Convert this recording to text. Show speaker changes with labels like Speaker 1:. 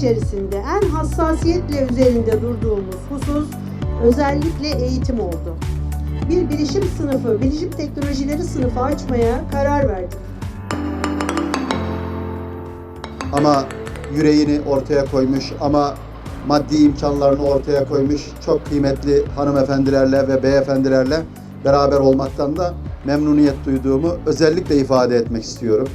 Speaker 1: içerisinde en hassasiyetle üzerinde durduğumuz husus özellikle eğitim oldu. Bir bilişim sınıfı, bilişim teknolojileri sınıfı açmaya karar verdik.
Speaker 2: ama yüreğini ortaya koymuş ama maddi imkanlarını ortaya koymuş çok kıymetli hanımefendilerle ve beyefendilerle beraber olmaktan da memnuniyet duyduğumu özellikle ifade etmek istiyorum.